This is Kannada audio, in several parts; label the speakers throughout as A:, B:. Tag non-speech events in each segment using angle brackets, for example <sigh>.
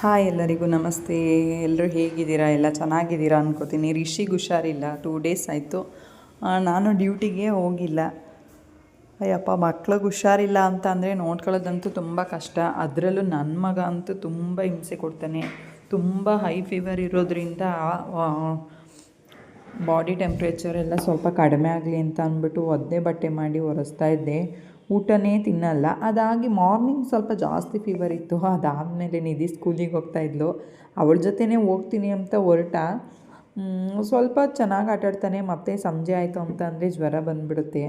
A: ಹಾಯ್ ಎಲ್ಲರಿಗೂ ನಮಸ್ತೆ. ಎಲ್ಲರೂ ಹೇಗಿದ್ದೀರಾ? ಎಲ್ಲ ಚೆನ್ನಾಗಿದ್ದೀರಾ ಅನ್ಕೋತೀನಿ. ರಿಷಿಗೆ ಹುಷಾರಿಲ್ಲ. ಟೂ ಡೇಸ್ ಆಯಿತು. ನಾನು ಡ್ಯೂಟಿಗೆ ಹೋಗಿಲ್ಲ. ಅಯ್ಯಪ್ಪ, ಮಕ್ಳಿಗೆ ಹುಷಾರಿಲ್ಲ ಅಂತ ಅಂದರೆ ನೋಡ್ಕೊಳ್ಳೋದಂತೂ ತುಂಬ ಕಷ್ಟ. ಅದರಲ್ಲೂ ನನ್ನ ಮಗ ಅಂತೂ ತುಂಬ ಹಿಂಸೆ ಕೊಡ್ತಾನೆ. ತುಂಬ ಹೈ ಫೀವರ್ ಇರೋದ್ರಿಂದ ಬಾಡಿ ಟೆಂಪ್ರೇಚರ್ ಎಲ್ಲ ಸ್ವಲ್ಪ ಕಡಿಮೆ ಆಗಲಿ ಅಂತ ಅಂದ್ಬಿಟ್ಟು ಒದ್ದೆ ಬಟ್ಟೆ ಮಾಡಿ ಒರೆಸ್ತಾ ಇದ್ದೆ. ಊಟನೇ ತಿನ್ನಲ್ಲ. ಅದಾಗಿ ಮಾರ್ನಿಂಗ್ ಸ್ವಲ್ಪ ಜಾಸ್ತಿ ಫೀವರ್ ಇತ್ತು. ಅದಾದಮೇಲೆ ನಿಧಿ ಸ್ಕೂಲಿಗೆ ಹೋಗ್ತಾ ಇದ್ಲು. ಅವಳ ಜೊತೆನೇ ಹೋಗ್ತೀನಿ ಅಂತ ಹೊರಟ. ಸ್ವಲ್ಪ ಚೆನ್ನಾಗಿ ಆಟಾಡ್ತಾನೆ ಮತ್ತೆ ಸಂಜೆ ಆಯಿತು ಅಂತ ಅಂದರೆ ಜ್ವರ ಬಂದುಬಿಡುತ್ತೆ.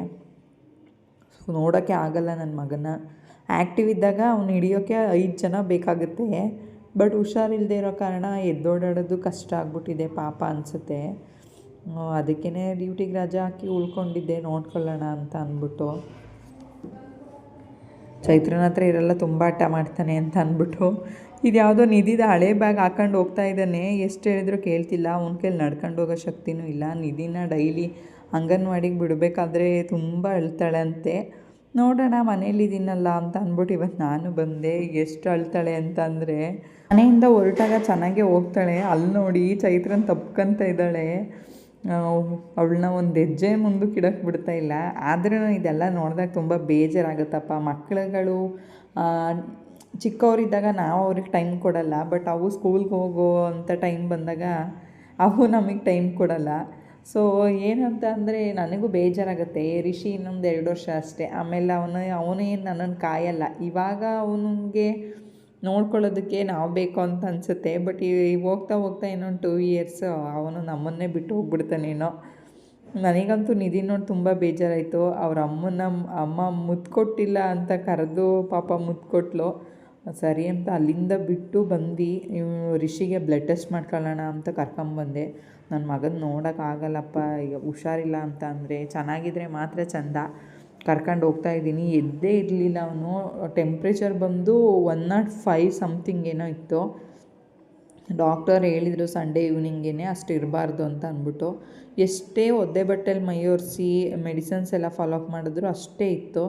A: ನೋಡೋಕ್ಕೆ ಆಗಲ್ಲ ನನ್ನ ಮಗನ. ಆ್ಯಕ್ಟಿವ್ ಇದ್ದಾಗ ಅವ್ನು ಹಿಡಿಯೋಕ್ಕೆ ಐದು ಜನ ಬೇಕಾಗುತ್ತೆ. ಬಟ್ ಹುಷಾರಿಲ್ಲದೆ ಇರೋ ಕಾರಣ ಎದ್ದೋಡಾಡೋದು ಕಷ್ಟ ಆಗ್ಬಿಟ್ಟಿದೆ ಪಾಪ ಅನಿಸುತ್ತೆ. ಅದಕ್ಕೇ ಡ್ಯೂಟಿಗೆ ರಜಾ ಹಾಕಿ ಉಳ್ಕೊಂಡಿದ್ದೆ. ನೋಡ್ಕೊಳ್ಳೋಣ ಅಂತ ಅಂದ್ಬಿಟ್ಟು. ಚೈತ್ರನ ಹತ್ರ ಇರಲ್ಲ, ತುಂಬ ಹಠ ಮಾಡ್ತಾನೆ ಅಂತ ಅಂದ್ಬಿಟ್ಟು. ಇದು ಯಾವುದೋ ನಿಧಿದ ಹಳೆ ಬ್ಯಾಗ್ ಹಾಕೊಂಡು ಹೋಗ್ತಾ ಇದ್ದಾನೆ. ಎಷ್ಟು ಹೇಳಿದ್ರು ಕೇಳ್ತಿಲ್ಲ. ಅವ್ನ ಕೈಲಿ ನಡ್ಕೊಂಡು ಹೋಗೋ ಶಕ್ತಿನೂ ಇಲ್ಲ. ನಿಧಿನ ಡೈಲಿ ಅಂಗನವಾಡಿಗೆ ಬಿಡಬೇಕಾದ್ರೆ ತುಂಬ ಅಳ್ತಾಳೆ ಅಂತೆ ನೋಡೋಣ ಮನೇಲಿದ್ದೀನಲ್ಲ ಅಂತ ಅಂದ್ಬಿಟ್ಟು ಇವತ್ತು ನಾನು ಬಂದೆ. ಎಷ್ಟು ಅಳ್ತಾಳೆ ಅಂತಂದರೆ ಮನೆಯಿಂದ ಹೊರಟಾಗ ಚೆನ್ನಾಗೇ ಹೋಗ್ತಾಳೆ. ಅಲ್ಲಿ ನೋಡಿ ಚೈತ್ರನ್ ತಪ್ಕೊಂತ ಇದ್ದಾಳೆ. ಅವಳನ್ನ ಒಂದು ಹೆಜ್ಜೆ ಮುಂದಕ್ಕೆ ಇಡಕ್ಕೆ ಬಿಡ್ತಾ ಇಲ್ಲ. ಆದ್ರೂ ಇದೆಲ್ಲ ನೋಡಿದಾಗ ತುಂಬ ಬೇಜಾರಾಗುತ್ತಪ್ಪ. ಮಕ್ಕಳುಗಳು ಚಿಕ್ಕವರಿದ್ದಾಗ ನಾವು ಅವ್ರಿಗೆ ಟೈಮ್ ಕೊಡಲ್ಲ ಬಟ್ ಅವು ಸ್ಕೂಲ್ಗೆ ಹೋಗೋ ಅಂತ ಟೈಮ್ ಬಂದಾಗ ಅವು ನಮಗೆ ಟೈಮ್ ಕೊಡಲ್ಲ. ಸೊ ಏನಂತ ಅಂದರೆ ನನಗೂ ಬೇಜಾರಾಗುತ್ತೆ. ರಿಷಿ ಇನ್ನೊಂದು ಎರಡು ವರ್ಷ ಅಷ್ಟೇ. ಆಮೇಲೆ ಅವನು ಅವನೇನು ನನ್ನನ್ನು ಕಾಯಲ್ಲ. ಇವಾಗ ಅವನಿಗೆ ನೋಡ್ಕೊಳ್ಳೋದಕ್ಕೆ ನಾವು ಬೇಕು ಅಂತ ಅನಿಸುತ್ತೆ. ಬಟ್ ಈ ಹೋಗ್ತಾ ಹೋಗ್ತಾ ಇನ್ನೊಂದು ಟೂ ಇಯರ್ಸ್ ಅವನು ನಮ್ಮನ್ನೇ ಬಿಟ್ಟು ಹೋಗ್ಬಿಡ್ತಾನೇನೋ ನನಗಂತೂ ನಿಧಿ ನೋಡಿ ತುಂಬ ಬೇಜಾರಾಯಿತು. ಅವ್ರ ಅಮ್ಮನ ಅಮ್ಮ ಮುತ್ತು ಕೊಟ್ಟಿಲ್ಲ ಅಂತ ಕರೆದು ಪಾಪ ಮುತ್ತು ಕೊಟ್ಲು ಸರಿ ಅಂತ ಅಲ್ಲಿಂದ ಬಿಟ್ಟು ಬಂದು ರಿಷಿಗೆ ಬ್ಲಡ್ ಟೆಸ್ಟ್ ಮಾಡ್ಕೊಳ್ಳೋಣ ಅಂತ ಕರ್ಕೊಂಬಂದೆ ನನ್ನ ಮಗನ ನೋಡೋಕ್ಕಾಗಲ್ಲಪ್ಪ ಈಗ ಹುಷಾರಿಲ್ಲ ಅಂತ ಅಂದರೆ ಚೆನ್ನಾಗಿದ್ರೆ ಮಾತ್ರ ಚಂದ. ಕರ್ಕೊಂಡು ಹೋಗ್ತಾ ಇದ್ದೀನಿ. ಎದ್ದೇ ಇರಲಿಲ್ಲ ಅವನು. ಟೆಂಪ್ರೇಚರ್ ಬಂದು ಒನ್ ನಾಟ್ ಫೈವ್ ಸಮ್ಥಿಂಗ್ ಏನೋ ಇತ್ತು. ಡಾಕ್ಟರ್ ಹೇಳಿದರು ಸಂಡೇ ಈವ್ನಿಂಗೇ ಅಷ್ಟು ಇರಬಾರ್ದು ಅಂತ ಅಂದ್ಬಿಟ್ಟು. ಎಷ್ಟೇ ಒದ್ದೆ ಬಟ್ಟೆಲಿ ಮೈಯೋರಿಸಿ ಮೆಡಿಸನ್ಸ್ ಎಲ್ಲ ಫಾಲೋ ಅಪ್ ಮಾಡಿದ್ರು ಅಷ್ಟೇ ಇತ್ತು.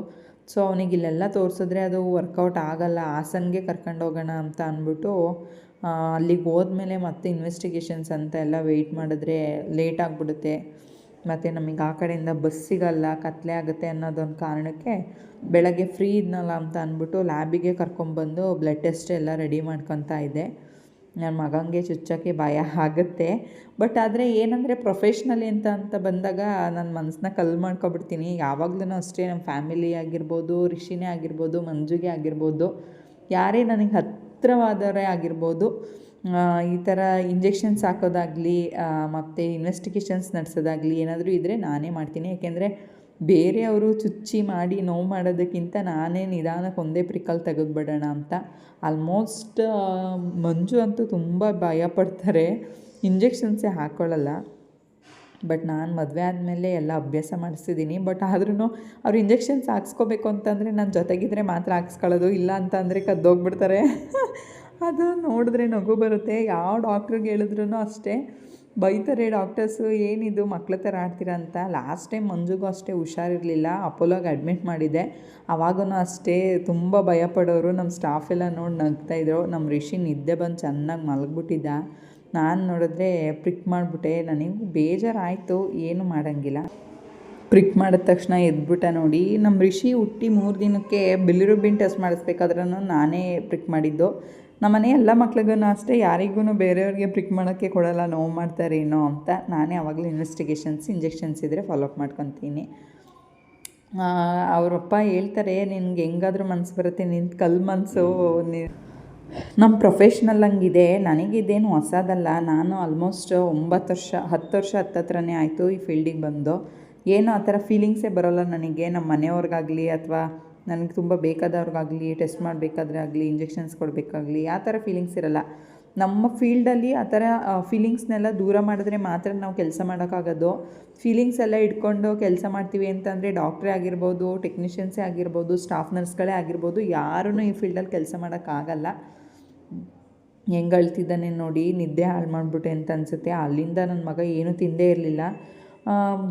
A: ಸೊ ಅವನಿಗೆ ಇಲ್ಲೆಲ್ಲ ತೋರಿಸಿದ್ರೆ ಅದು ವರ್ಕೌಟ್ ಆಗಲ್ಲ, ಹಾಸನ್ಗೆ ಕರ್ಕೊಂಡೋಗೋಣ ಅಂತ ಅಂದ್ಬಿಟ್ಟು ಅಲ್ಲಿಗೆ ಹೋದ್ಮೇಲೆ ಮತ್ತೆ ಇನ್ವೆಸ್ಟಿಗೇಷನ್ಸ್ ಅಂತ ಎಲ್ಲ ವೆಯ್ಟ್ ಮಾಡಿದ್ರೆ ಲೇಟ್ ಆಗಿಬಿಡುತ್ತೆ. ಮತ್ತು ನಮಗೆ ಆ ಕಡೆಯಿಂದ ಬಸ್ ಸಿಗಲ್ಲ, ಕತ್ಲೆ ಆಗುತ್ತೆ ಅನ್ನೋದೊಂದು ಕಾರಣಕ್ಕೆ ಬೆಳಗ್ಗೆ ಫ್ರೀ ಇದ್ನಲ್ಲ ಅಂತ ಅಂದ್ಬಿಟ್ಟು ಲ್ಯಾಬಿಗೆ ಕರ್ಕೊಂಬಂದು ಬ್ಲಡ್ ಟೆಸ್ಟ್ ಎಲ್ಲ ರೆಡಿ ಮಾಡ್ಕೊತಾ ಇದ್ದೆ. ನನ್ನ ಮಗನಿಗೆ ಚುಚ್ಚೋಕ್ಕೆ ಭಯ ಆಗುತ್ತೆ. ಬಟ್ ಆದರೆ ಏನಂದರೆ ಪ್ರೊಫೆಷ್ನಲಿ ಅಂತ ಅಂತ ಬಂದಾಗ ನನ್ನ ಮನಸ್ಸನ್ನ ಕಲ್ಲು ಮಾಡ್ಕೊಬಿಡ್ತೀನಿ. ಯಾವಾಗಲೂ ಅಷ್ಟೇ ನಮ್ಮ ಫ್ಯಾಮಿಲಿ ಆಗಿರ್ಬೋದು, ರಿಷಿನೇ ಆಗಿರ್ಬೋದು, ಮಂಜುಗೆ ಆಗಿರ್ಬೋದು, ಯಾರೇ ನನಗೆ ಹತ್ತಿರವಾದವರೇ ಆಗಿರ್ಬೋದು ಈ ಥರ ಇಂಜೆಕ್ಷನ್ಸ್ ಹಾಕೋದಾಗಲಿ ಮತ್ತು ಇನ್ವೆಸ್ಟಿಗೇಷನ್ಸ್ ನಡೆಸೋದಾಗಲಿ ಏನಾದರೂ ಇದ್ದರೆ ನಾನೇ ಮಾಡ್ತೀನಿ. ಯಾಕೆಂದರೆ ಬೇರೆಯವರು ಚುಚ್ಚಿ ಮಾಡಿ ನೋವು ಮಾಡೋದಕ್ಕಿಂತ ನಾನೇ ನಿಧಾನಕ್ಕೆ ಒಂದೇ ಪ್ರಿಕಲ್ ತೆಗೆದುಬಿಡೋಣ ಅಂತ. ಆಲ್ಮೋಸ್ಟ್ ಮಂಜು ಅಂತೂ ತುಂಬ ಭಯಪಡ್ತಾರೆ. ಇಂಜೆಕ್ಷನ್ಸೇ ಹಾಕ್ಕೊಳ್ಳಲ್ಲ ಬಟ್ ನಾನು ಮದುವೆ ಆದಮೇಲೆ ಎಲ್ಲ ಅಭ್ಯಾಸ ಮಾಡಿಸಿದ್ದೀನಿ. ಬಟ್ ಆದ್ರೂ ಅವ್ರು ಇಂಜೆಕ್ಷನ್ಸ್ ಹಾಕ್ಸ್ಕೋಬೇಕು ಅಂತಂದರೆ ನನ್ನ ಜೊತೆಗಿದ್ರೆ ಮಾತ್ರ ಹಾಕ್ಸ್ಕೊಳ್ಳೋದು. ಇಲ್ಲ ಅಂತಂದರೆ ಕದ್ದೋಗ್ಬಿಡ್ತಾರೆ <laughs> ಅದು ನೋಡಿದ್ರೆ ನಗು ಬರುತ್ತೆ. ಯಾವ ಡಾಕ್ಟ್ರಿಗೆ ಹೇಳಿದ್ರು ಅಷ್ಟೇ, ಬೈತಾರೆ ಡಾಕ್ಟರ್ಸು ಏನಿದು ಮಕ್ಳ ಥರ ಆಡ್ತೀರಾ ಅಂತ. ಲಾಸ್ಟ್ ಟೈಮ್ ಮಂಜುಗೂ ಅಷ್ಟೇ ಹುಷಾರಿರಲಿಲ್ಲ. ಅಪೋಲೋಗೆ ಅಡ್ಮಿಟ್ ಮಾಡಿದ್ದೆ ಅವಾಗೂ ಅಷ್ಟೇ ತುಂಬ ಭಯಪಡೋರು ನಮ್ಮ ಸ್ಟಾಫ್ ಎಲ್ಲ ನೋಡಿ ನಗ್ತಾಯಿದ್ರು ನಮ್ಮ ರಿಷಿ ನಿದ್ದೆ ಬಂದು ಚೆನ್ನಾಗಿ ಮಲಗಿಬಿಟ್ಟಿದ್ದ. ನಾನು ನೋಡಿದ್ರೆ ಪ್ರಿಕ್ ಮಾಡಿಬಿಟ್ಟೆ. ನನಗೆ ಬೇಜಾರಾಯಿತು. ಏನು ಮಾಡೋಂಗಿಲ್ಲ. ಪ್ರಿಕ್ ಮಾಡಿದ ತಕ್ಷಣ ಎದ್ಬಿಟ್ಟ ನೋಡಿ. ನಮ್ಮ ರಿಷಿ ಹುಟ್ಟಿ ಮೂರು ದಿನಕ್ಕೆ ಬಿಲಿರುಬಿನ್ ಟೆಸ್ಟ್ ಮಾಡಿಸ್ಬೇಕಾದ್ರೂ ನಾನೇ ಪ್ರಿಕ್ ಮಾಡಿದ್ದು. ನಮ್ಮನೆ ಎಲ್ಲ ಮಕ್ಳಿಗೂ ಅಷ್ಟೇ ಯಾರಿಗೂ ಬೇರೆಯವ್ರಿಗೆ ಪ್ರಿಕ್ ಮಾಡೋಕ್ಕೆ ಕೊಡಲ್ಲ, ನೋವು ಮಾಡ್ತಾರೆ ಏನೋ ಅಂತ ನಾನೇ ಆವಾಗಲೇ ಇನ್ವೆಸ್ಟಿಗೇಷನ್ಸ್ ಇಂಜೆಕ್ಷನ್ಸ್ ಇದ್ದರೆ ಫಾಲೋಅಪ್ ಮಾಡ್ಕೊತೀನಿ. ಅವರಪ್ಪ ಹೇಳ್ತಾರೆ, ನಿನ್ಗೆ ಹೆಂಗಾದ್ರೂ ಮನಸ್ಸು ಬರುತ್ತೆ ನಿನ್ನ ಕಲ್ ಮನಸ್ಸು ನಮ್ಮ ಪ್ರೊಫೆಷ್ನಲ್ ಹಂಗಿದೆ, ನನಗಿದೇನು ಹೊಸದಲ್ಲ, ನಾನು ಆಲ್ಮೋಸ್ಟ್ ಒಂಬತ್ತು ವರ್ಷ, ಹತ್ತು ವರ್ಷ ಹತ್ತತ್ರನೇ ಆಯಿತು ಈ ಫೀಲ್ಡಿಗೆ ಬಂದು. ಏನೋ ಆ ಥರ ಫೀಲಿಂಗ್ಸೇ ಬರೋಲ್ಲ ನನಗೆ ನಮ್ಮ ಮನೆಯವ್ರಿಗಾಗಲಿ ಅಥವಾ ನನಗೆ ತುಂಬ ಬೇಕಾದವ್ರಿಗಾಗಲಿ ಟೆಸ್ಟ್ ಮಾಡಬೇಕಾದ್ರೆ ಆಗಲಿ ಇಂಜೆಕ್ಷನ್ಸ್ ಕೊಡಬೇಕಾಗಲಿ, ಆ ಥರ ಫೀಲಿಂಗ್ಸ್ ಇರಲ್ಲ. ನಮ್ಮ ಫೀಲ್ಡಲ್ಲಿ ಆ ಥರ ಫೀಲಿಂಗ್ಸ್ನೆಲ್ಲ ದೂರ ಮಾಡಿದ್ರೆ ಮಾತ್ರ ನಾವು ಕೆಲಸ ಮಾಡೋಕ್ಕಾಗೋದು. ಫೀಲಿಂಗ್ಸ್ ಎಲ್ಲ ಇಟ್ಕೊಂಡು ಕೆಲಸ ಮಾಡ್ತೀವಿ ಅಂತಂದರೆ ಡಾಕ್ಟ್ರೇ ಆಗಿರ್ಬೋದು ಟೆಕ್ನಿಷಿಯನ್ಸೇ ಆಗಿರ್ಬೋದು ಸ್ಟಾಫ್ ನರ್ಸ್ಗಳೇ ಆಗಿರ್ಬೋದು ಯಾರೂ ಈ ಫೀಲ್ಡಲ್ಲಿ ಕೆಲಸ ಮಾಡೋಕ್ಕಾಗಲ್ಲ. ಹೆಂಗೆ ಅಳ್ತಿದ್ದಾನೆ ನೋಡಿ, ನಿದ್ದೆ ಹಾಳು ಮಾಡಿಬಿಟ್ಟೆ ಅಂತ ಅನಿಸುತ್ತೆ. ಅಲ್ಲಿಂದ ನನ್ನ ಮಗ ಏನೂ ತಿಂದೇ ಇರಲಿಲ್ಲ.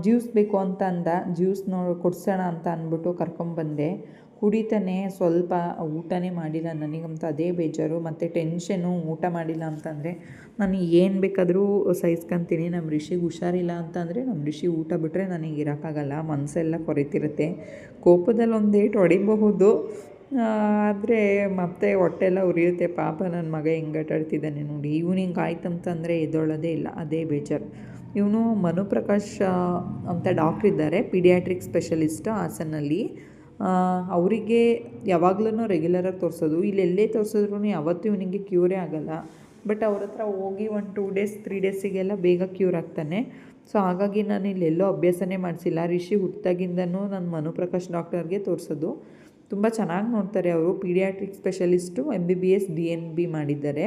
A: ಜ್ಯೂಸ್ ಬೇಕು ಅಂತ ಅಂದ. ಜ್ಯೂಸ್ ನೋ, ಕೊಡ್ಸೋಣ ಅಂತ ಅಂದ್ಬಿಟ್ಟು ಕರ್ಕೊಂಬಂದೆ. ಕುಡಿತಾನೆ ಸ್ವಲ್ಪ ಊಟನೇ ಮಾಡಿಲ್ಲ. ನನಗಂತೂ ಅದೇ ಬೇಜಾರು. ಮತ್ತು ಟೆನ್ಷನು ಊಟ ಮಾಡಿಲ್ಲ ಅಂತಂದರೆ ನಾನು ಏನು ಬೇಕಾದರೂ ಸಹಿಸ್ಕೊಂತೀನಿ. ನಮ್ಮ ಋಷಿಗೆ ಹುಷಾರಿಲ್ಲ ಅಂತಂದರೆ ನಮ್ಮ ಋಷಿ ಊಟ ಬಿಟ್ಟರೆ ನನಗೆ ಇರೋಕ್ಕಾಗಲ್ಲ. ಮನಸ್ಸೆಲ್ಲ ಕೊರಿತಿರುತ್ತೆ. ಕೋಪದಲ್ಲಿ ಒಂದು ಏಟ್ ಹೊಡಿಬಹುದು. ಆದರೆ ಮತ್ತೆ ಹೊಟ್ಟೆಲ್ಲ ಉರಿಯುತ್ತೆ. ಪಾಪ ನನ್ನ ಮಗ ಹೆಂಗೆ ಆಟಾಡ್ತಿದ್ದಾನೆ ನೋಡಿ. ಆಯ್ತು ಅಂತಂದರೆ ಎದ್ದೊಳ್ಳೋದೇ ಇಲ್ಲ. ಅದೇ ಬೇಜಾರು. ಇವನು ಮನುಪ್ರಕಾಶ್ ಅಂತ ಡಾಕ್ಟ್ರ್ ಇದ್ದಾರೆ. ಪೀಡಿಯಾಟ್ರಿಕ್ ಸ್ಪೆಷಲಿಸ್ಟ್ ಹಾಸನಲ್ಲಿ. ಅವರಿಗೆ ಯಾವಾಗ್ಲೂ ರೆಗ್ಯುಲರಾಗಿ ತೋರಿಸೋದು. ಇಲ್ಲಿ ಎಲ್ಲೇ ತೋರಿಸಿದ್ರು ಯಾವತ್ತೂ ಇವನಿಗೆ ಕ್ಯೂರೇ ಆಗೋಲ್ಲ. ಬಟ್ ಅವ್ರ ಹತ್ರ ಹೋಗಿ ಒಂದು ಟೂ ಡೇಸ್ ತ್ರೀ ಡೇಸಿಗೆಲ್ಲ ಬೇಗ ಕ್ಯೂರ್ ಆಗ್ತಾನೆ. ಸೊ ಹಾಗಾಗಿ ನಾನು ಇಲ್ಲೆಲ್ಲೋ ಅಭ್ಯಾಸನೇ ಮಾಡಿಸಿಲ್ಲ. ರಿಷಿ ಹುಟ್ಟಾಗಿಂದನೂ ನಾನು ಮನುಪ್ರಕಾಶ್ ಡಾಕ್ಟರ್ಗೆ ತೋರಿಸೋದು. ತುಂಬ ಚೆನ್ನಾಗಿ ನೋಡ್ತಾರೆ ಅವರು. Paediatric specialist M B B S D N B ಮಾಡಿದ್ದಾರೆ.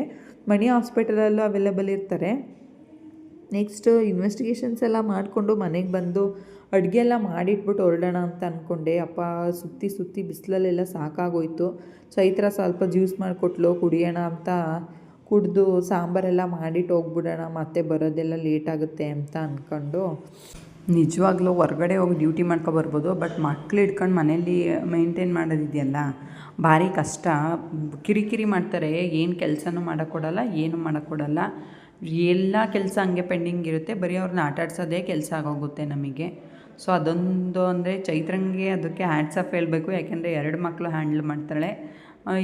A: ಮಣಿ ಹಾಸ್ಪಿಟಲಲ್ಲೂ ಅವೈಲೇಬಲ್ ಇರ್ತಾರೆ. ನೆಕ್ಸ್ಟ್ ಇನ್ವೆಸ್ಟಿಗೇಷನ್ಸ್ ಎಲ್ಲ ಮಾಡಿಕೊಂಡು ಮನೆಗೆ ಬಂದು ಅಡುಗೆ ಎಲ್ಲ ಮಾಡಿಟ್ಬಿಟ್ಟು ಹೊರಡೋಣ ಅಂತ ಅಂದ್ಕೊಂಡೆ ಅಪ್ಪ ಸುತ್ತಿ ಸುತ್ತಿ ಬಿಸಿಲಲ್ಲೆಲ್ಲ ಸಾಕಾಗೋಯ್ತು. ಚೈತ್ರ ಸ್ವಲ್ಪ ಜ್ಯೂಸ್ ಮಾಡಿಕೊಟ್ಲು, ಕುಡಿಯೋಣ ಅಂತ ಕುಡಿದು ಸಾಂಬಾರೆಲ್ಲ ಮಾಡಿಟ್ಟು ಹೋಗ್ಬಿಡೋಣ, ಮತ್ತೆ ಬರೋದೆಲ್ಲ ಲೇಟ್ ಆಗುತ್ತೆ ಅಂತ ಅಂದ್ಕೊಂಡು
B: ನಿಜವಾಗ್ಲೂ ಹೊರ್ಗಡೆ ಹೋಗಿ ಡ್ಯೂಟಿ ಮಾಡ್ಕೊಬರ್ಬೋದು ಬಟ್ ಮಕ್ಳು ಹಿಡ್ಕೊಂಡು ಮನೇಲಿ ಮೇಂಟೈನ್ ಮಾಡೋದಿದೆಯಲ್ಲ, ಭಾರಿ ಕಷ್ಟ. ಕಿರಿಕಿರಿ ಮಾಡ್ತಾರೆ, ಏನು ಕೆಲಸನೂ ಮಾಡೋಕ್ಕೊಡಲ್ಲ ಏನು ಮಾಡೋಕ್ಕೊಡಲ್ಲ ಎಲ್ಲ ಕೆಲಸ ಹಂಗೆ ಪೆಂಡಿಂಗ್ ಇರುತ್ತೆ, ಬರೀ ಅವ್ರನ್ನ ಆಟಾಡ್ಸೋದೇ ಕೆಲಸ ಆಗೋಗುತ್ತೆ ನಮಗೆ. ಸೊ ಅದೊಂದು ಅಂದರೆ ಚೈತ್ರಂಗೆ ಅದಕ್ಕೆ ಹ್ಯಾಟ್ಸ್ ಆಫ್ ಹೇಳಬೇಕು. ಯಾಕೆಂದರೆ ಎರಡು ಮಕ್ಕಳು ಹ್ಯಾಂಡಲ್ ಮಾಡ್ತಾಳೆ.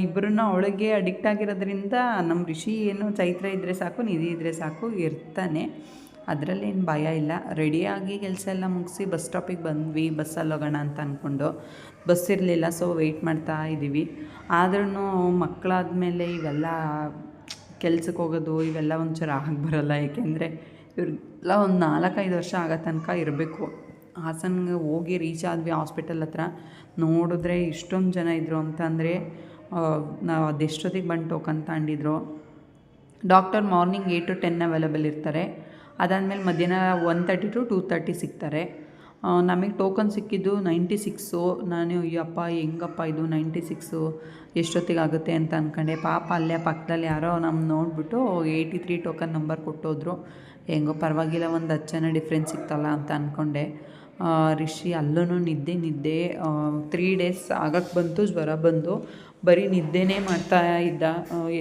B: ಇಬ್ಬರನ್ನ ಅವಳಿಗೆ ಅಡಿಕ್ಟ್ ಆಗಿರೋದ್ರಿಂದ ನಮ್ಮ ಋಷಿ ಏನು ಚೈತ್ರ ಇದ್ದರೆ ಸಾಕು, ನಿಧಿ ಇದ್ದರೆ ಸಾಕು, ಇರ್ತಾನೆ. ಅದರಲ್ಲೇನು ಭಯ ಇಲ್ಲ. ರೆಡಿಯಾಗಿ ಕೆಲಸ ಎಲ್ಲ ಮುಗಿಸಿ ಬಸ್ ಸ್ಟಾಪಿಗೆ ಬಂದ್ವಿ. ಬಸ್ಸಲ್ಲಿ ಹೋಗೋಣ ಅಂತ ಅಂದ್ಕೊಂಡು ಬಸ್ ಇರಲಿಲ್ಲ ಸೊ ವೆಯ್ಟ್ ಮಾಡ್ತಾ ಇದ್ದೀವಿ ಆದ್ರೂ ಮಕ್ಕಳಾದ್ಮೇಲೆ ಇವೆಲ್ಲ ಕೆಲ್ಸಕ್ಕೆ ಹೋಗೋದು, ಇವೆಲ್ಲ ಒಂಚೂರು ಆಗಿ ಬರೋಲ್ಲ. ಏಕೆಂದರೆ ಇವ್ರಿಗೆಲ್ಲ ಒಂದು ನಾಲ್ಕೈದು ವರ್ಷ ಆಗೋ ತನಕ ಇರಬೇಕು. ಹಾಸನ್ಗೆ ಹೋಗಿ ರೀಚ್ ಆದ್ವಿ ಹಾಸ್ಪಿಟಲ್ ಹತ್ರ. ನೋಡಿದ್ರೆ ಇಷ್ಟೊಂದು ಜನ ಇದ್ದರು ಅಂತಂದರೆ ನಾವು ಅದೆಷ್ಟೊತ್ತಿಗೆ ಬಂದು token ತಗೊಂಡಿದ್ರು. Doctor morning eight to ten available ಇರ್ತಾರೆ. ಅದಾದಮೇಲೆ ಮಧ್ಯಾಹ್ನ one thirty to two thirty ಸಿಗ್ತಾರೆ. ನಮಗೆ ಟೋಕನ್ ಸಿಕ್ಕಿದ್ದು ನೈಂಟಿ ಸಿಕ್ಸು. ನಾನು, ಅಯ್ಯಪ್ಪ, ಹೆಂಗಪ್ಪ ಇದು ನೈಂಟಿ ಸಿಕ್ಸು? ಎಷ್ಟೊತ್ತಿಗೆ ಆಗುತ್ತೆ? ಅಂತ ಅಂದ್ಕೊಂಡೆ ಪಾಪ ಅಲ್ಲೇ ಪಕ್ಕದಲ್ಲಿ ಯಾರೋ ನಮ್ಮ ನೋಡಿಬಿಟ್ಟು ಏಯ್ಟಿ ತ್ರೀ ಟೋಕನ್ ನಂಬರ್ ಕೊಟ್ಟೋದ್ರು. ಹೆಂಗೋ ಪರವಾಗಿಲ್ಲ, ಒಂದು ಹತ್ತು ಜನ ಡಿಫ್ರೆನ್ಸ್ ಸಿಕ್ತಲ್ಲ ಅಂತ ಅಂದ್ಕೊಂಡೆ ರಿಷಿ ಅಲ್ಲೂ ನಿದ್ದೆ ನಿದ್ದೆ ತ್ರೀ ಡೇಸ್ ಆಗಕ್ಕೆ ಬಂತು, ಜ್ವರ ಬಂದು. ಬರೀ ನಿದ್ದೆನೇ ಮಾಡ್ತಾ ಇದ್ದ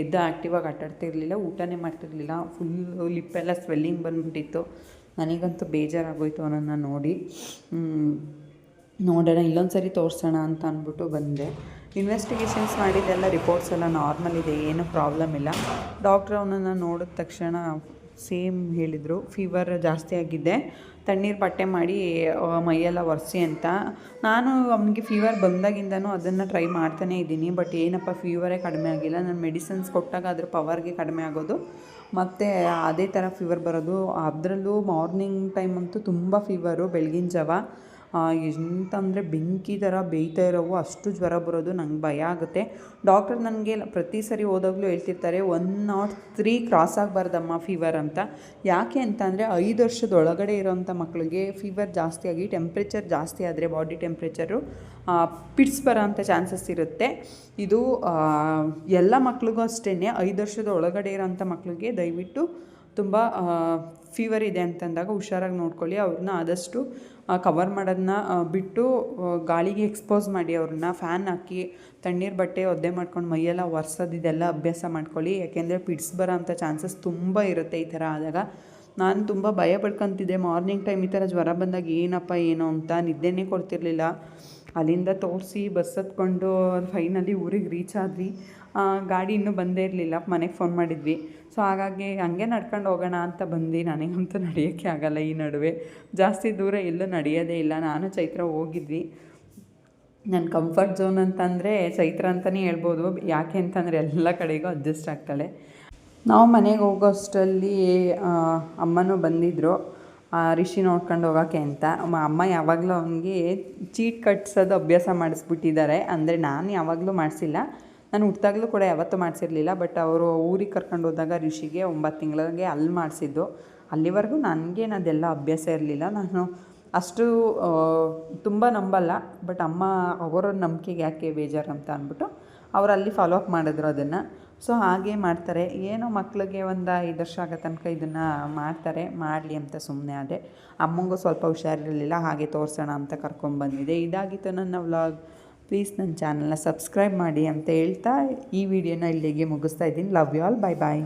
B: ಎದ್ದು ಆ್ಯಕ್ಟಿವಾಗಿ ಆಟಾಡ್ತಿರ್ಲಿಲ್ಲ, ಊಟನೇ ಮಾಡ್ತಿರ್ಲಿಲ್ಲ. ಫುಲ್ಲು ಲಿಪ್ಪೆಲ್ಲ ಸ್ವೆಲ್ಲಿಂಗ್ ಬಂದುಬಿಟ್ಟಿತ್ತು. ನನಗಂತೂ ಬೇಜಾರಾಗೋಯ್ತು ಅವನನ್ನು ನೋಡಿ. ನೋಡೋಣ ಇಲ್ಲೊಂದು ಸರಿ ತೋರಿಸೋಣ ಅಂತ ಅಂದ್ಬಿಟ್ಟು ಬಂದೆ. ಇನ್ವೆಸ್ಟಿಗೇಷನ್ಸ್ ಮಾಡಿದ್ದೆಲ್ಲ ರಿಪೋರ್ಟ್ಸ್ ಎಲ್ಲ ನಾರ್ಮಲ್ ಇದೆ, ಏನೂ ಪ್ರಾಬ್ಲಮ್ ಇಲ್ಲ. ಡಾಕ್ಟ್ರ್ ಅವನನ್ನು ನೋಡಿದ ತಕ್ಷಣ ಸೇಮ್ ಹೇಳಿದರು. ಫೀವರ್ ಜಾಸ್ತಿ ಆಗಿದೆ. ತಣ್ಣೀರು ಬಟ್ಟೆ ಮಾಡಿ ಮೈಯೆಲ್ಲ ಒರೆಸಿ ಅಂತ. ನಾನು ಅವನಿಗೆ ಫೀವರ್ ಬಂದಾಗಿಂದನೂ ಅದನ್ನು ಟ್ರೈ ಮಾಡ್ತಾನೇ ಇದ್ದೀನಿ. ಬಟ್ ಏನಪ್ಪ ಫೀವರೇ ಕಡಿಮೆ ಆಗಿಲ್ಲ. ನಾನು ಮೆಡಿಸಿನ್ಸ್ ಕೊಟ್ಟಾಗ ಅದ್ರ ಪವರ್ಗೆ ಕಡಿಮೆ ಆಗೋದು. ಮತ್ತು ಅದೇ ಥರ ಫೀವರ್ ಬರೋದು. ಅದರಲ್ಲೂ ಮಾರ್ನಿಂಗ್ ಟೈಮ್ ಅಂತೂ ತುಂಬ ಫೀವರು ಬೆಳಗಿನ ಜಾವ. ಎಂತಂದರೆ ಬೆಂಕಿ ಥರ ಬೇಯ್ತಾ ಇರೋವು, ಅಷ್ಟು ಜ್ವರ ಬರೋದು ನಂಗೆ ಭಯ ಆಗುತ್ತೆ. ಡಾಕ್ಟರ್ ನನಗೆ ಪ್ರತಿ ಸರಿ ಹೋದಾಗಲೂ ಹೇಳ್ತಿರ್ತಾರೆ, ಒನ್ ನಾಟ್ ತ್ರೀ ಕ್ರಾಸ್ ಆಗಬಾರ್ದಮ್ಮ ಫೀವರ್ ಅಂತ. ಯಾಕೆ ಅಂತ ಅಂದರೆ ಐದು ವರ್ಷದ ಒಳಗಡೆ ಇರೋಂಥ ಮಕ್ಕಳಿಗೆ ಫೀವರ್ ಜಾಸ್ತಿ ಆಗಿ, ಟೆಂಪ್ರೇಚರ್ ಜಾಸ್ತಿ ಆದರೆ ಬಾಡಿ ಟೆಂಪ್ರೇಚರು ಪಿಟ್ಸ್ ಬರೋಂಥ ಚಾನ್ಸಸ್ ಇರುತ್ತೆ. ಇದು ಎಲ್ಲ ಮಕ್ಳಿಗೂ ಅಷ್ಟೇ ಐದು ವರ್ಷದ ಒಳಗಡೆ ಇರೋಂಥ ಮಕ್ಕಳಿಗೆ ದಯವಿಟ್ಟು ತುಂಬ ಫೀವರ್ ಇದೆ ಅಂತಂದಾಗ ಹುಷಾರಾಗಿ ನೋಡ್ಕೊಳ್ಳಿ, ಅವ್ರನ್ನ ಆದಷ್ಟು ಕವರ್ ಮಾಡೋದನ್ನ ಬಿಟ್ಟು ಗಾಳಿಗೆ ಎಕ್ಸ್ಪೋಸ್ ಮಾಡಿ ಅವ್ರನ್ನ ಫ್ಯಾನ್ ಹಾಕಿ, ತಣ್ಣೀರು ಬಟ್ಟೆ ಒದ್ದೆ ಮಾಡ್ಕೊಂಡು ಮೈಯೆಲ್ಲ ಒರೆಸೋದು ಇದೆಲ್ಲ ಅಭ್ಯಾಸ ಮಾಡ್ಕೊಳ್ಳಿ. ಯಾಕೆಂದರೆ ಪಿಡ್ಸ್ ಬರೋ ಅಂಥ ಚಾನ್ಸಸ್ ತುಂಬ ಇರುತ್ತೆ ಈ ಥರ ಆದಾಗ. ನಾನು ತುಂಬ ಭಯ ಪಡ್ಕೊತಿದ್ದೆ. ಮಾರ್ನಿಂಗ್ ಟೈಮ್ ಈ ಥರ ಜ್ವರ ಬಂದಾಗ ಏನಪ್ಪ, ಏನೋ ಅಂತ ನಿದ್ದೆನೇ ಕೊಡ್ತಿರ್ಲಿಲ್ಲ. ಅಲ್ಲಿಂದ ತೋರಿಸಿ, ಬಸ್ ಹತ್ಕೊಂಡು ಫೈನಲಿ ಊರಿಗೆ ರೀಚ್ ಆದ್ವಿ. ಗಾಡಿ ಇನ್ನೂ ಬಂದೇ ಇರಲಿಲ್ಲ. ಮನೆಗೆ ಫೋನ್ ಮಾಡಿದ್ವಿ. ಸೊ ಹಾಗಾಗಿ ಹಂಗೆ ನಡ್ಕೊಂಡು ಹೋಗೋಣ ಅಂತ ಬಂದು ನನಗಂತೂ ನಡೆಯೋಕ್ಕೆ ಆಗೋಲ್ಲ ಈ ನಡುವೆ. ಜಾಸ್ತಿ ದೂರ ಎಲ್ಲೂ ನಡೆಯೋದೇ ಇಲ್ಲ. ನಾನು ಚೈತ್ರ ಹೋಗಿದ್ವಿ. ನನ್ನ ಕಂಫರ್ಟ್ ಝೋನ್ ಅಂತಂದರೆ ಚೈತ್ರ ಅಂತಲೇ ಹೇಳ್ಬೋದು. ಯಾಕೆ ಅಂತಂದರೆ ಎಲ್ಲ ಕಡೆಗೂ ಅಡ್ಜಸ್ಟ್ ಆಗ್ತಾಳೆ. ನಾವು ಮನೆಗೆ ಹೋಗೋ ಅಷ್ಟರಲ್ಲಿ ಅಮ್ಮನೂ ಬಂದಿದ್ದರು ರಿಷಿ ನೋಡ್ಕೊಂಡು ಹೋಗೋಕ್ಕೆ ಅಂತ. ಅಮ್ಮ ಯಾವಾಗಲೂ ಅವನಿಗೆ ಚೀಟ್ ಕಟ್ಸೋದು ಅಭ್ಯಾಸ ಮಾಡಿಸ್ಬಿಟ್ಟಿದ್ದಾರೆ. ಅಂದರೆ ನಾನು ಯಾವಾಗಲೂ ಮಾಡಿಸಿಲ್ಲ. ನಾನು ಹುಟ್ಟಿದಾಗಲೂ ಕೂಡ ಯಾವತ್ತೂ ಮಾಡಿಸಿರಲಿಲ್ಲ ಬಟ್ ಅವರು ಊರಿಗೆ ಕರ್ಕೊಂಡು ಹೋದಾಗ ರಿಷಿಗೆ ಒಂಬತ್ತು ತಿಂಗಳಿಗೆ ಅಲ್ಲಿ ಮಾಡಿಸಿದ್ದು. ಅಲ್ಲಿವರೆಗೂ ನನಗೇನು ಅದೆಲ್ಲ ಅಭ್ಯಾಸ ಇರಲಿಲ್ಲ. ನಾನು ಅಷ್ಟು ತುಂಬ ನಂಬಲ್ಲ ಬಟ್ ಅಮ್ಮ ಅವರ ನಂಬಿಕೆಗೆ ಯಾಕೆ ಬೇಜಾರು ಅಂತ ಅಂದ್ಬಿಟ್ಟು ಅವರಲ್ಲಿ ಫಾಲೋ ಅಪ್ ಮಾಡಿದ್ರು ಅದನ್ನು. ಸೊ ಹಾಗೆ ಮಾಡ್ತಾರೆ. ಏನೋ ಮಕ್ಳಿಗೆ ಒಂದು ಐದು ವರ್ಷ ಆಗೋ ತನಕ ಇದನ್ನು ಮಾಡ್ತಾರೆ. ಮಾಡಲಿ ಅಂತ ಸುಮ್ಮನೆ ಆದರೆ ಅಮ್ಮಂಗೂ ಸ್ವಲ್ಪ ಹುಷಾರಿರಲಿಲ್ಲ. ಹಾಗೆ ತೋರಿಸೋಣ ಅಂತ ಕರ್ಕೊಂಬಂದಿದೆ ಇದಾಗಿತ್ತು ನನ್ನ ವ್ಲಾಗ್ ಪ್ಲೀಸ್ ನನ್ನ ಚಾನಲ್ನ ಸಬ್ಸ್ಕ್ರೈಬ್ ಮಾಡಿ ಅಂತ ಹೇಳ್ತಾ ಈ ವಿಡಿಯೋನ ಇಲ್ಲಿಗೆ ಮುಗಿಸ್ತಾ ಇದ್ದೀನಿ. Love you all bye bye